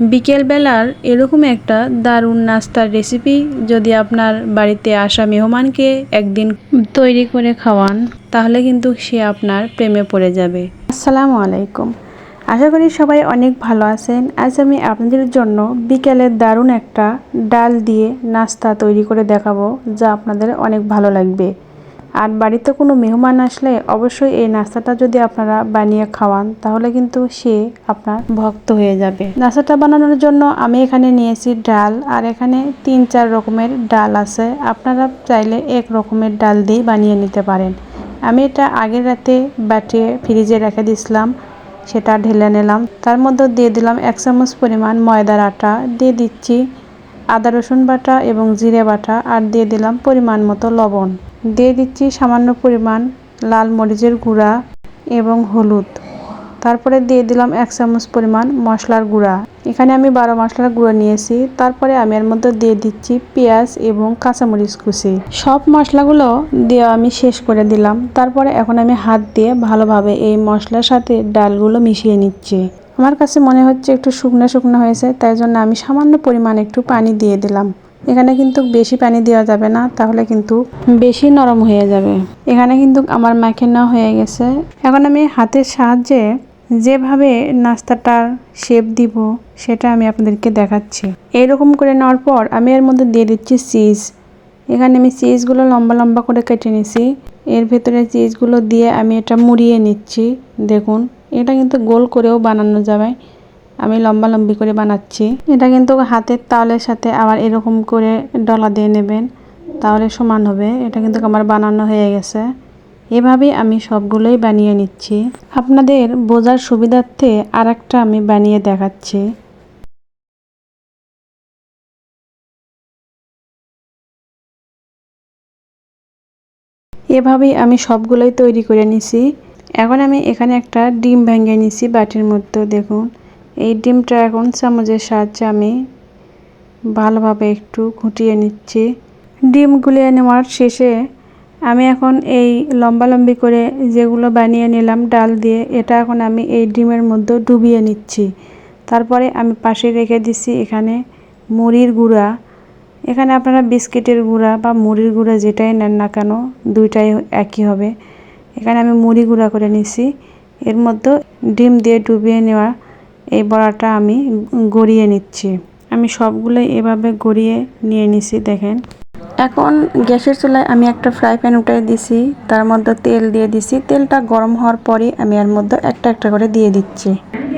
বিকেলবেলার এরকম একটা দারুণ নাস্তার রেসিপি যদি আপনার বাড়িতে আসা মেহমানকে একদিন তৈরি করে খাওয়ান, তাহলে কিন্তু সে আপনার প্রেমে পড়ে যাবে। আসসালামু আলাইকুম। আশা করি সবাই অনেক ভালো আছেন। আজ আমি আপনাদের জন্য বিকেলের দারুণ একটা ডাল দিয়ে নাস্তা তৈরি করে দেখাবো, যা আপনাদের অনেক ভালো লাগবে। আর বাড়িতে কোনো মেহমান আসলে অবশ্যই এই নাস্তাটা যদি আপনারা বানিয়ে খাওয়ান, তাহলে কিন্তু সে আপনার ভক্ত হয়ে যাবে। নাস্তাটা বানানোর জন্য আমি এখানে নিয়েছি ডাল, আর এখানে তিন চার রকমের ডাল আছে। আপনারা চাইলে এক রকমের ডাল দিয়ে বানিয়ে নিতে পারেন। আমি এটা আগের রাতে বাটিয়ে ফ্রিজে রেখে দিয়েছিলাম, সেটা ঢেলে নিলাম। তার মধ্যে দিয়ে দিলাম এক চামচ পরিমাণ ময়দার আটা, দিয়ে দিচ্ছি আদা রসুন বাটা এবং জিরে বাটা, আর দিয়ে দিলাম পরিমাণ মতো লবণ। দিয়ে দিচ্ছি সামান্য পরিমাণ লাল মরিচের গুঁড়া এবং হলুদ। তারপরে দিয়ে দিলাম এক চামচ পরিমাণ মশলার গুঁড়া। এখানে আমি বারো মশলার গুঁড়ো নিয়েছি। তারপরে আমি এর মধ্যে দিয়ে দিচ্ছি পেঁয়াজ এবং কাঁচামরিচ কুচি। সব মশলাগুলো দিয়ে আমি শেষ করে দিলাম। তারপরে এখন আমি হাত দিয়ে ভালোভাবে এই মশলার সাথে ডালগুলো মিশিয়ে নিচ্ছি। আমার কাছে মনে হচ্ছে একটু শুকনো শুকনো হয়েছে, তাই জন্য আমি সামান্য পরিমাণ একটু পানি দিয়ে দিলাম। এখানে কিন্তু বেশি পানি দেওয়া যাবে না তাহলে কিন্তু বেশি নরম হয়ে যাবে। এখানে কিন্তু আমার মাখে না হয়ে গেছে। এখন আমি হাতের সাহায্যে যেভাবে নাস্তাটার শেপ দিব সেটা আমি আপনাদেরকে দেখাচ্ছি। এইরকম করে নেওয়ার পর আমি এর মধ্যে দিয়ে দিচ্ছি চিজ এখানে আমি চিজগুলো লম্বা লম্বা করে কেটে নিছি। এর ভেতরে চিজগুলো দিয়ে আমি এটা মুড়িয়ে নিচ্ছি। দেখুন এটা কিন্তু গোল করেও বানানো যাবে। আমি লম্বা লম্বি করে বানাচ্ছি। এটা কিন্তু হাতের তালের সাথে আবার এরকম করে ডলা দিয়ে নেবেন, তাহলে সমান হবে। এটা কিন্তু আমার বানানো হয়ে গেছে। এভাবেই আমি সবগুলোই বানিয়ে নিচ্ছি। আপনাদের বোঝার সুবিধার্থে আর আমি বানিয়ে দেখাচ্ছি। এভাবেই আমি সবগুলোই তৈরি করে নিছি। এখন আমি এখানে একটা ডিম ভেঙে নিছি বাটির মধ্যে, দেখুন। এই ডিমটা এখন চামচের সাহায্যে আমি ভালোভাবে একটু ঘুটিয়ে নিচ্ছি। ডিম গুলিয়ে নেওয়ার শেষে আমি এখন এই লম্বা লম্বি করে যেগুলো বানিয়ে নিলাম ডাল দিয়ে, এটা এখন আমি এই ডিমের মধ্যে ডুবিয়ে নিচ্ছি। তারপরে আমি পাশে রেখে দিছি এখানে মুড়ির গুঁড়া। এখানে আপনারা বিস্কিটের গুঁড়া বা মুড়ির গুঁড়া যেটাই নেন না কেন, দুইটাই একই হবে। এখানে আমি মুড়ি গুঁড়া করে নিছি। এর মধ্যে ডিম দিয়ে ডুবিয়ে নেওয়া এই বড়াটা আমি গড়িয়ে নিচ্ছি। আমি সবগুলো এভাবে গড়িয়ে নিয়ে নিছি, দেখেন। এখন গ্যাসের চুলায় আমি একটা ফ্রাই প্যান উঠাই দিছি, তার মধ্যে তেল দিয়ে দিছি। তেলটা গরম হওয়ার পরে আমি এর মধ্যে একটা একটা করে দিয়ে দিচ্ছি।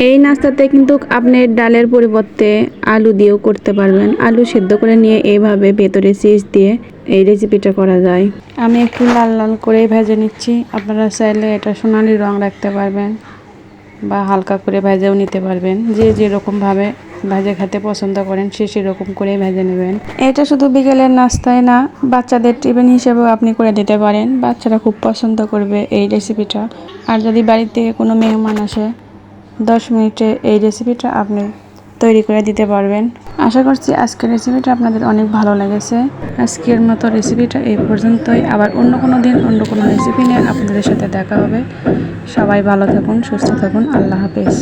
এই নাস্তাতে কিন্তু আপনি ডালের পরিবর্তে আলু দিয়েও করতে পারবেন। আলু সেদ্ধ করে নিয়ে এইভাবে ভেতরে চিজ দিয়ে এই রেসিপিটা করা যায়। আমি একটু লাল লাল করেই ভেজে নিচ্ছি। আপনারা চাইলে এটা সোনালি রং রাখতে পারবেন। বা হালকা করে ভেজেও নিতে পারবেন। যে যেরকমভাবে ভেজে খেতে পছন্দ করেন, সে সেরকম করেই ভেজে নেবেন। এটা শুধু বিকেলের নাস্তায় না, বাচ্চাদের টিফিন হিসেবেও আপনি করে দিতে পারেন। বাচ্চারা খুব পছন্দ করবে এই রেসিপিটা। আর যদি বাড়িতে কোনো মেহমান আসে, দশ মিনিটে এই রেসিপিটা আপনি তৈরি করে দিতে পারবেন। আশা করছি আজকের রেসিপিটা আপনাদের অনেক ভালো লেগেছে। আজকের মতো রেসিপিটা এই পর্যন্তই। আবার অন্য কোনো দিন অন্য কোনো রেসিপি নিয়ে আপনাদের সাথে দেখা হবে। সবাই ভালো থাকুন, সুস্থ থাকুন। আল্লাহ হাফেজ।